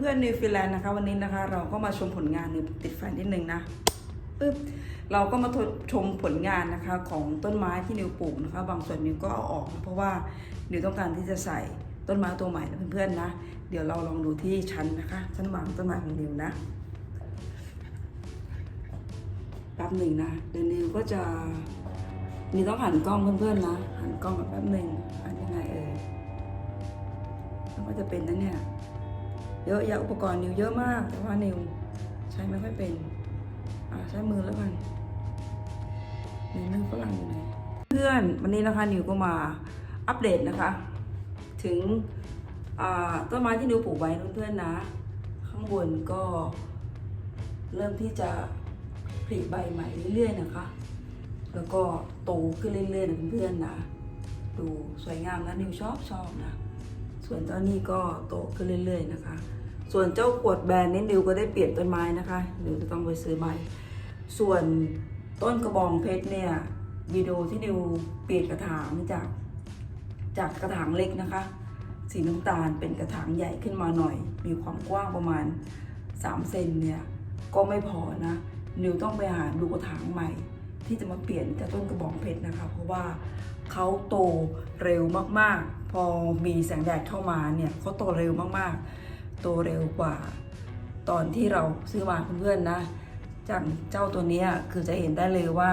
เพื่อนๆนิวฟิแลนด์นะคะ วันนี้นะคะ เราก็มาชมผลงานนิวติดไฟนิดนึงนะปึ๊บเราก็มาชมผลงานนะคะของต้นไม้ที่นิวปลูกนะคะ บางส่วนนิวก็เอาออก เพราะว่านิวต้องการที่จะใส่ต้นไม้ตัวใหม่นะเพื่อนๆนะ เดี๋ยวเราลองดูที่ชั้นนะคะ ชั้นวางต้นไม้ของนิวนะแป๊บหนึ่งนะเดี๋ยวนิวก็จะนิวต้องหันกล้องเพื่อนๆนะหันกล้องกับแป๊บหนึ่งหันยังไงเอ่ยแล้วก็จะเป็นนะเนี่ย เยอะแยะอุปกรณ์นิวเยอะมากแต่ว่านิวใช้ไม่ค่อยเป็นอ่าใช้มือแล้วกันในมือฝรั่งอยู่ไหนเพื่อนวันนี้นะคะนิวก็มาอัปเดตนะคะ ถึงอ่าต้นไม้ที่นิวปลูกไว้เพื่อนๆนะ ข้างบนก็ เริ่มที่จะผลิใบใหม่เรื่อยๆนะคะ แล้วก็โตขึ้นเรื่อยๆนะเพื่อนๆนะดูสวยงามนะนิวชอบชอบนะ ส่วนเจ้านี่ก็โตขึ้นเรื่อย ๆ นะคะ ส่วนเจ้าขวดแบรนด์นี่นิวก็ได้เปลี่ยนต้นไม้นะคะนิวจะต้องไปซื้อใหม่ ส่วนต้นกระบองเพชรเนี่ยวิดีโอที่นิวเปลี่ยนกระถางจากจากกระถางเล็กนะคะ สีน้ำตาลเป็นกระถางใหญ่ขึ้นมาหน่อย มีความกว้างประมาณ 3 เซนเนี่ยก็ไม่พอนะนิวต้องไปหาดูกระถางใหม่ ที่จะมาเปลี่ยนจากต้นกระบองเพชรนะคะ เพราะว่าเขาโตเร็วมากๆ พอมีแสงแดดเข้ามาเนี่ยเขาโตเร็วมากๆ โตเร็วกว่า ตอนที่เราซื้อมาเพื่อนๆนะ จากเจ้าตัวนี้คือจะเห็นได้เลยว่า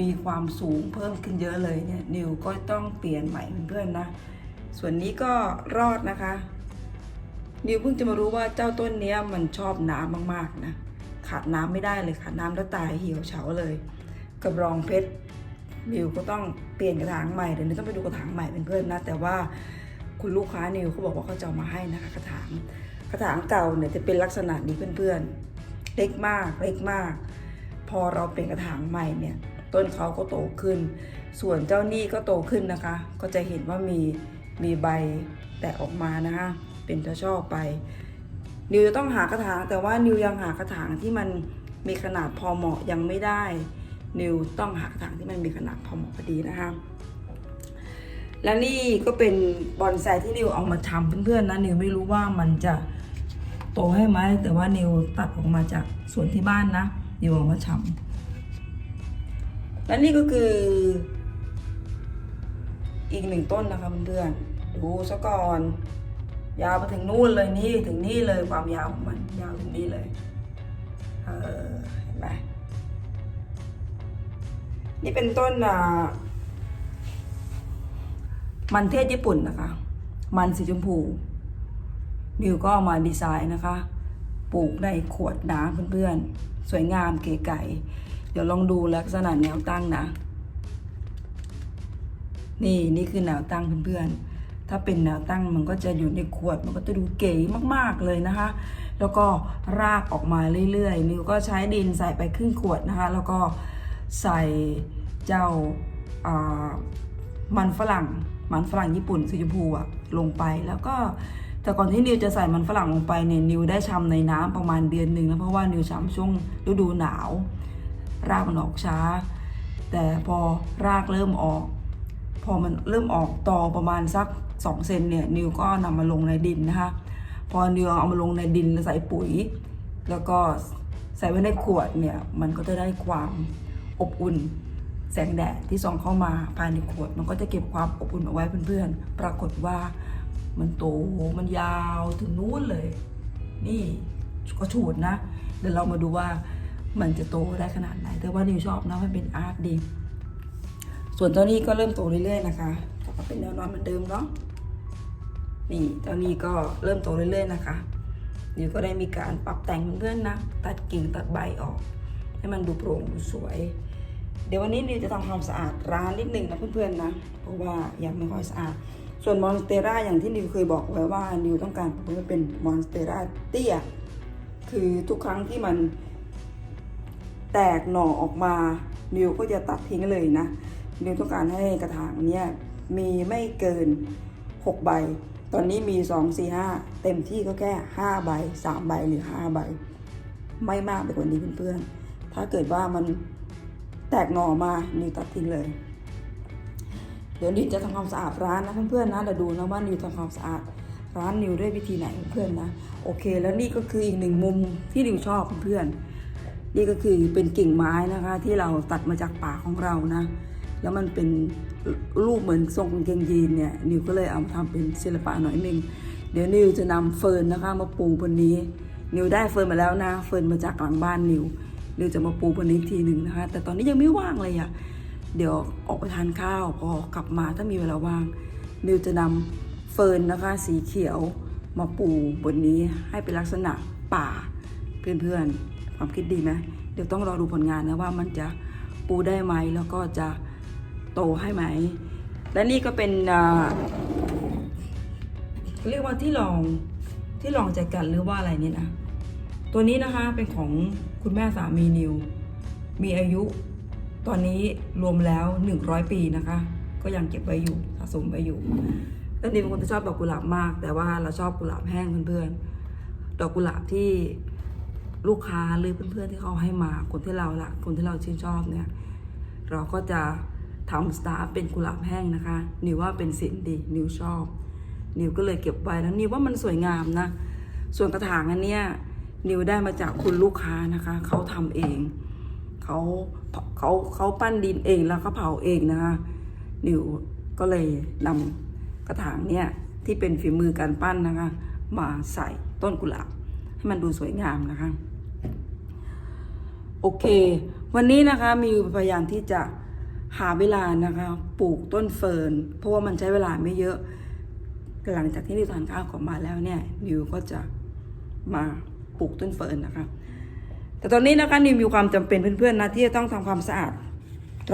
มีความสูงเพิ่มขึ้นเยอะเลยเนี่ยนิวก็ต้องเปลี่ยนใหม่เพื่อนๆนะ ส่วนนี้ก็รอดนะคะ นิวเพิ่งจะมารู้ว่าเจ้าต้นนี้มันชอบน้ำมากๆนะขาดน้ำไม่ได้เลยขาดน้ำแล้วตายเหี่ยวเฉาเลยกระบรองเพชรนิวก็ต้องเปลี่ยนกระถางใหม่เดี๋ยวนิวต้องไปดูกระถางใหม่เป็นเพื่อนนะ แต่ว่าคุณลูกค้านิวเขาบอกว่าเขาจะเอามาให้นะคะกระถาง ระถางเก่าเนี่ยจะเป็นลักษณะนี้เพื่อนๆ เล็กมากเล็กมาก พอเราเปลี่ยนกระถางใหม่เนี่ยต้นเขาก็โตขึ้น ส่วนเจ้านี่ก็โตขึ้นนะคะ ก็จะเห็นว่ามีมีใบแตกออกมานะคะเป็นช่อชอบไป นิวจะต้องหากระถาง แต่ว่านิวยังหากระถางที่มันมีขนาดพอเหมาะยังไม่ได้ นิวต้องหากระถางที่มันมีขนาดพอเหมาะพอดีนะคะและนี่ก็เป็นบอนไซที่นิวเอามาทำเพื่อนๆนะนิวไม่รู้ว่ามันจะ โตให้ไหมแต่ว่านิวตัดออกมาจากสวนที่บ้านนะนิวเอามาทำและนี่ก็คือ อีกหนึ่งต้นนะคะเพื่อนๆดูซะก่อน ยาวไปถึงนู่นเลยนี่ถึงนี่เลยความยาวของมันยาวถึงนี่เลยเออเห็นไหมนี่เป็นต้นอ่ามันเทศญี่ปุ่นนะคะ มันสีชมพู นิวก็เอามาดีไซน์นะคะ ปลูกในขวดน้ำเพื่อนๆ สวยงามเก๋ไก่เดี๋ยวลองดูลักษณะแนวตั้งนะ นี่นี่คือแนวตั้งเพื่อนๆ ถ้าเป็นแนวตั้งมันก็จะอยู่ในขวดมันก็จะดูเก๋มากๆเลยนะคะ แล้วก็รากออกมาเรื่อยๆ นิวก็ใช้ดินใส่ไปครึ่งขวดนะคะ แล้วก็ใส่เจ้าามันฝรั่งมันฝรั่งญี่ปุ่นสีชมพูอะลงไปแล้วก็ แต่ก่อนที่นิวจะใส่มันฝรั่งลงไปเนี่ยนิวได้ชำในน้ำประมาณเดือนหนึ่งนะเพราะว่านิวชำช่วงฤดูหนาว รากมันออกช้า แต่พอรากเริ่มออก พอมันเริ่มออกตอประมาณสัก2เซนเนี่ยนิวก็นำมาลงในดินนะคะพอนิวเอามาลงในดินแล้วใส่ปุ๋ย แล้วก็ใส่ไว้ในขวดเนี่ยมันก็จะได้ความอบอุ่นแสงแดดที่ส่องเข้ามาภายในขวด มันก็จะเก็บความอบอุ่นเอาไว้เพื่อนๆ ปรากฏว่า มันโตมันยาวถึงนู้นเลย นี่ก็ฉูดนะ เดี๋ยวเรามาดูว่ามันจะโตได้ขนาดไหน แต่ว่านิวชอบนะมันเป็นอาร์ตดี ส่วนเจ้านี้ก็เริ่มโตเรื่อยๆนะคะกลับมาเป็นแนวนอนเหมือนเดิมเนาะนี่เจ้านี้ก็เริ่มโตเรื่อยๆนะคะนิวก็ได้มีการปรับแต่งเพื่อนๆนะตัดกิ่งตัดใบออก ให้มันดูโปร่งดูสวย เดี๋ยววันนี้นิวจะทำความสะอาดร้านนิดนึงนะเพื่อนๆนะเพราะว่ายังไม่ค่อยสะอาด ส่วนมอนสเตร่าอย่างที่นิวเคยบอกไว้ว่านิวต้องการปรับให้มันเป็นมอนสเตร่าเตี้ย คือทุกครั้งที่มันแตกหน่อออกมา นิวก็จะตัดทิ้งเลยนะ นิวต้องการให้กระถางเนี้ยมีไม่เกิน 6 ใบ ตอนนี้มี 2 4 5 เต็มที่ก็แค่ 5 ใบ 3 ใบหรือ 5 ใบ ไม่มากไปกว่านี้เพื่อนๆ ถ้าเกิดว่ามันแตกหน่อมานิวตัดทิ้งเลย ดี๋ยวนิวจะทำความสะอาดร้านนะเพื่อนๆนะเดี๋ยวดูนะว่านิวทำความสะอาดร้านนิวด้วยวิธีไหนเพื่อนๆนะโอเค แล้วนี่ก็คืออีกหนึ่งมุมที่นิวชอบเพื่อนๆนี่ก็คือเป็นกิ่งไม้นะคะ ที่เราตัดมาจากป่าของเรานะ แล้วมันเป็นรูปเหมือนทรงกางเกงยีนเนี่ยนิวก็เลยเอามาทำเป็นศิลปะหน่อยหนึ่งเดี๋ยวนิวจะนำเฟิร์นนะคะ มาปูบนนี้ นิวได้เฟิร์นมาแล้วนะ เฟิร์นมาจากหลังบ้านนิวนิวจะมาปูบนนี้ทีหนึ่งนะคะ แต่ตอนนี้ยังไม่ว่างเลยอะ่ะ เดี๋ยวออกไปทานข้าวพอกลับมาถ้ามีเวลาว่างนิวจะนำเฟิร์นนะคะสีเขียวมาปูบนนี้ให้เป็นลักษณะป่าเพื่อนๆ ความคิดดีไหมเดี๋ยวต้องรอดูผลงานนะว่ามันจะปูได้ไหมแล้วก็จะโตให้ไหม และนี่ก็เป็นเรียกว่าที่ลองที่ลองใจกันหรือว่าอะไรเนี่ยนะ ตัวนี้นะคะเป็นของคุณแม่สามีนิว มีอายุ ตอนนี้รวมแล้ว 100 ปีนะคะ ก็ยังเก็บไว้อยู่สะสมไว้อยู่แล้วนิวเป็นคนที่ชอบดอกกุหลาบมาก แต่ว่าเราชอบกุหลาบแห้งเพื่อนๆ ดอกกุหลาบที่ลูกค้าหรือเพื่อนๆที่เขาให้มาคนที่เราละคนที่เราชื่นชอบเนี่ยเราก็จะทำสตาร์เป็นกุหลาบแห้งนะคะ นิวว่าเป็นสินดีนิวชอบ นิวก็เลยเก็บไว้แล้วนิวว่ามันสวยงามนะ ส่วนกระถางอันเนี้ยนิวได้มาจากคุณลูกค้านะคะ เขาทำเอง เขาเขาเขาปั้นดินเองแล้วก็เผาเองนะคะนิวก็เลยนำกระถางเนี่ยที่เป็นฝีมือการปั้นนะคะ มาใส่ต้นกุหลาบให้มันดูสวยงามนะคะ โอเค วันนี้นะคะมีพยายามที่จะหาเวลานะคะปลูกต้นเฟิร์นเพราะว่ามันใช้เวลาไม่เยอะ หลังจากที่นิวทานข้าวกลับมาแล้วเนี่ยนิวก็จะมาปลูกต้นเฟิร์นนะคะ แต่ตอนนี้นะคะนิวมีความจำเป็นเพื่อนๆนะที่จะต้องทำความสะอาด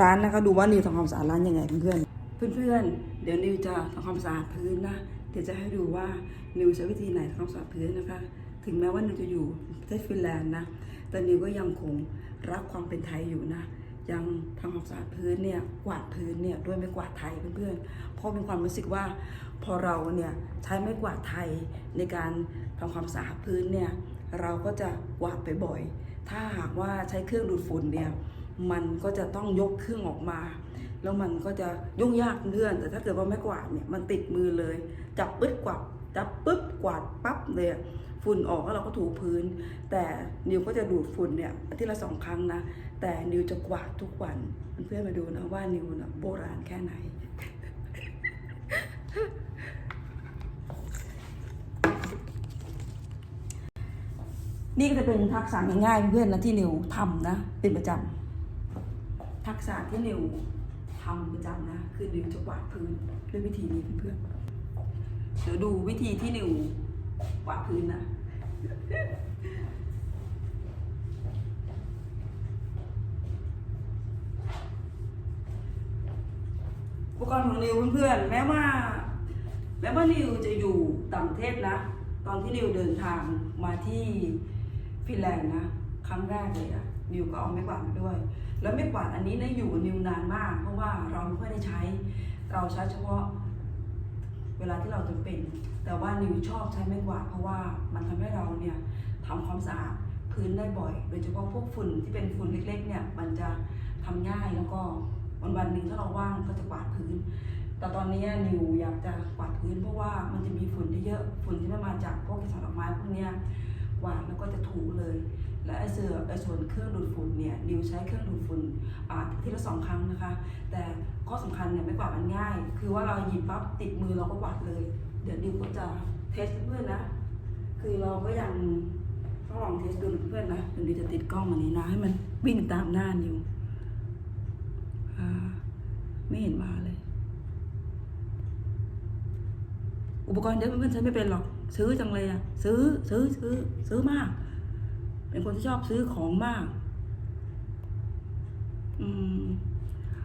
ร้านนะคะ ดูว่านิวทำความสะอาดร้านยังไงเพื่อนๆเพื่อนๆเดี๋ยวนิวจะทำความสะอาดพื้นนะเดี๋ยวจะให้ดูว่านิวใช้วิธีไหนทำความสะอาดพื้นนะคะ ถึงแม้ว่านิวจะอยู่ประเทศฟินแลนด์นะแต่นิวก็ยังคงรักความเป็นไทยอยู่นะยังทำความสะอาดพื้นเนี่ยกวาดพื้นเนี่ยด้วยไม้กวาดไทยเพื่อนๆเพราะมีความรู้สึกว่า พอเราเนี่ยใช้ไม้กวาดไทยในการทำความสะอาดพื้นเนี่ยเราก็จะกวาดไปบ่อย ถ้าหากว่าใช้เครื่องดูดฝุ่นเนี่ยมันก็จะต้องยกเครื่องออกมา แล้วมันก็จะยุ่งยากเพื่อน แต่ถ้าเกิดว่าไม้กวาดเนี่ยมันติดมือเลย จับปึ๊ดกวาดจับปึ๊บกวาดปั๊บเลยฝุ่นออกแล้วเราก็ถูพื้น แต่นิวก็จะดูดฝุ่นเนี่ยอาทิตย์ละสองครั้งนะ แต่นิวจะกวาดทุกวันเพื่อนมาดูนะว่านิวนะโบราณแค่ไหน นี่ก็จะเป็นทักษะง่ายๆเพื่อนนะที่นิวทำนะ เป็นประจำทักษะที่นิวทำประจำนะ คือนิวจะกวาดพื้นด้วยวิธีนี้เพื่อนๆเดี๋ยวดูวิธีที่นิวกวาดพื้นนะอุปกรณ์ของนิวเพื่อนๆแม้ว่าแม้ว่านิวจะอยู่ต่างประเทศนะ ตอนที่นิวเดินทางมาที่ ฟินแลนด์นะครั้งแรกเลยอะนิวก็เอาไม้กวาดมาด้วย แล้วไม้กวาดอันนี้นะอยู่นิวนานมาก เพราะว่าเราไม่ค่อยได้ใช้ เราใช้เฉพาะ เวลาที่เราจำเป็น แต่ว่านิวชอบใช้ไม้กวาดเพราะว่ามันทำให้เราเนี่ยทำความสะอาดพื้นได้บ่อย โดยเฉพาะพวกฝุ่นที่เป็นฝุ่นเล็กๆเนี่ยมันจะทำง่ายแล้วก็วันวันหนึ่งถ้าเราว่างก็จะกวาดพื้น แต่ตอนนี้นิวอยากจะกวาดพื้นเพราะว่ามันจะมีฝุ่นเยอะๆฝุ่นที่มันมาจากพวกเกสรดอกไม้พวกเนี้ย วาดแล้วก็จะถูเลย และไอ้เสือไอ้ส่วนเครื่องดูดฝุ่นเนี่ยนิวใช้เครื่องดูดฝุ่นอาทีละสองครั้งนะคะ แต่ข้อสำคัญเนี่ยไม่กวาดมันง่าย คือว่าเราหยิบปั๊บติดมือเราก็กวาดเลย เดี๋ยวนิวก็จะเทสเพื่อนนะ คือเราก็ยังต้องลองเทสดูเพื่อนนะเดี๋ยวนิวจะติดกล้องอันนี้นะให้มันวิ่งตามหน้านิวอ่ไม่เห็นมาเลย อุปกรณ์เยอะเพื่อนๆใช้ไม่เป็นหรอก ซื้อจังเลยอะซื้อซื้อซื้อซื้อมาก เป็นคนที่ชอบซื้อของมาก อืม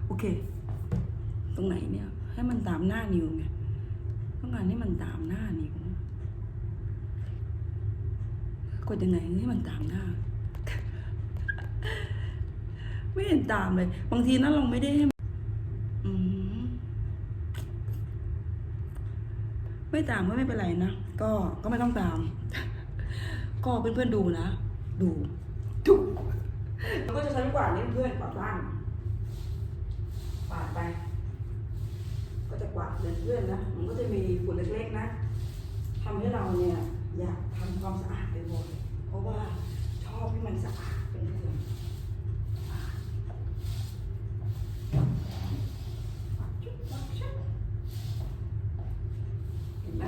โอเค ตรงไหนเนี่ย ให้มันตามหน้านิวไงต้องการให้มันตามหน้านิวกดยังไงให้มันตามหน้า ไม่เห็นตามเลย บางทีนะเราไม่ได้ให้มันอืม ไม่ ตามก็ไม่เป็นไรนะ ก็ก็ไม่ต้องตาม ก็เพื่อนๆดูนะ ดูดูแล้วก็จะใช้กวาดนี่เพื่อนกวาดบ้านกวาดไป ก็จะกวาดเพื่อนๆนะ มันก็จะมีฝุ่นเล็กๆนะใทำให้เราเนี่ยอยากทำความสะอาดบ่อยๆเพราะว่าชอบให้มันสะอาดเป็นเพื่อนเห็นไหม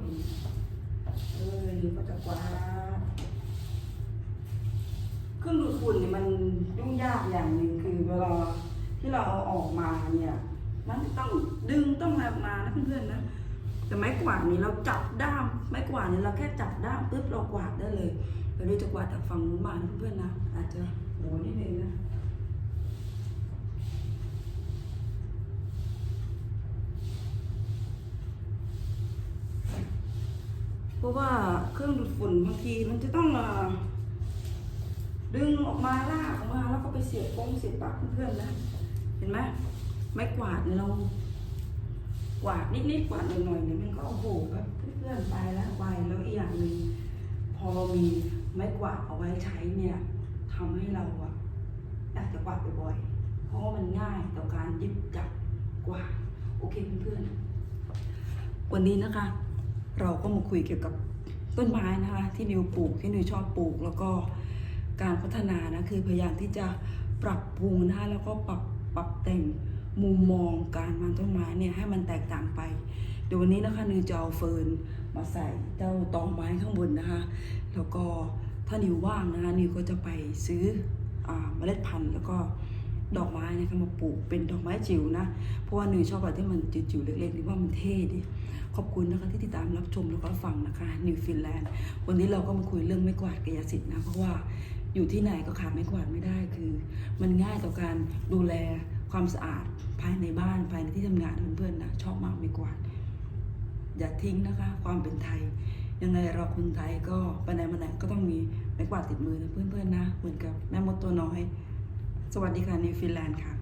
เห็นแล้วก็เห็นเอก็จะกวาดเครื่องดูดฝุ่นเนี่ยมันยุ่งยากอย่างหนึ่งคือเวลาที่เราเอาออกมาเนี่ยมันต้องดึงต้องแบบมานะเพื่อนๆนะแต่ไม้กวาดนี่เราจับด้ามไม้กวาดเนี่ยเราแค่จับด้ามปุ๊บเรากวาดได้เลยเราดูจะกวาดจากฝั่งนู้นมาเพื่อนๆนะอาจจะโหนิดนึงนะ เพราะว่าเครื่องดูดฝุ่นบางทีมันจะต้องดึงออกมาลากออกมาแล้วก็ไปเสียบกงเสียบปากเพื่อนๆนะ เห็นไหมไม้กวาดเนี่ยเรากวาดนิดๆกวาดหน่อยๆเนี่ยมันก็โอ้โหแบบเพื่อนๆไปแล้วไปแล้วอีกอย่างหนึ่งพอเรามีไม้กวาดเอาไว้ใช้เนี่ยทำให้เราอะอยากจะกวาดบ่อยๆเพราะว่ามันง่ายต่อการหยิบจับกวาดโอเคเพื่อนๆวันนี้นะคะ เราก็มาคุยเกี่ยวกับต้นไม้นะคะที่นิวปลูกที่นิวชอบปลูก แล้วก็การพัฒนานะคือพยายามที่จะปรับปรุงนะคะแล้วก็ปรับปรับแต่งมุมมองการวางต้นไม้เนี่ยให้มันแตกต่างไปเดี๋ยววันนี้นะคะนิวจะเอาเฟิร์นมาใส่เจ้าตองไม้ข้างบนนะคะ แล้วก็ถ้านิวว่างนะคะนิวก็จะไปซื้ออเมล็ดพันธุ์แล้วก็ ดอกไม้นะคะมาปลูกเป็นดอกไม้จิ๋วนะ เพราะว่าหนิวชอบอะไรที่มันจิ๋วๆเล็กๆนิวว่ามันเท่ดี ขอบคุณนะคะที่ติดตามรับชมแล้วก็ฟังนะคะนิวฟินแลนด์วันนี้เราก็มาคุยเรื่องไม้กวาดกายสิทธิ์นะเพราะว่าอยู่ที่ไหนก็ขาดไม้กวาดไม่ได้คือ มันง่ายต่อการดูแลความสะอาดภายในบ้านภายในที่ทำงานเพื่อนๆนะชอบมากไม้กวาด อย่าทิ้งนะคะ ความเป็นไทยยังไงเราคนไทยก็ไปไหนมาไหนก็ต้องมีไม้กวาดติดมือนะเพื่อนๆนะ เหมือนกับแม่มดตัวน้อย สวัสดีค่ะนิวฟินแลนด์ค่ะ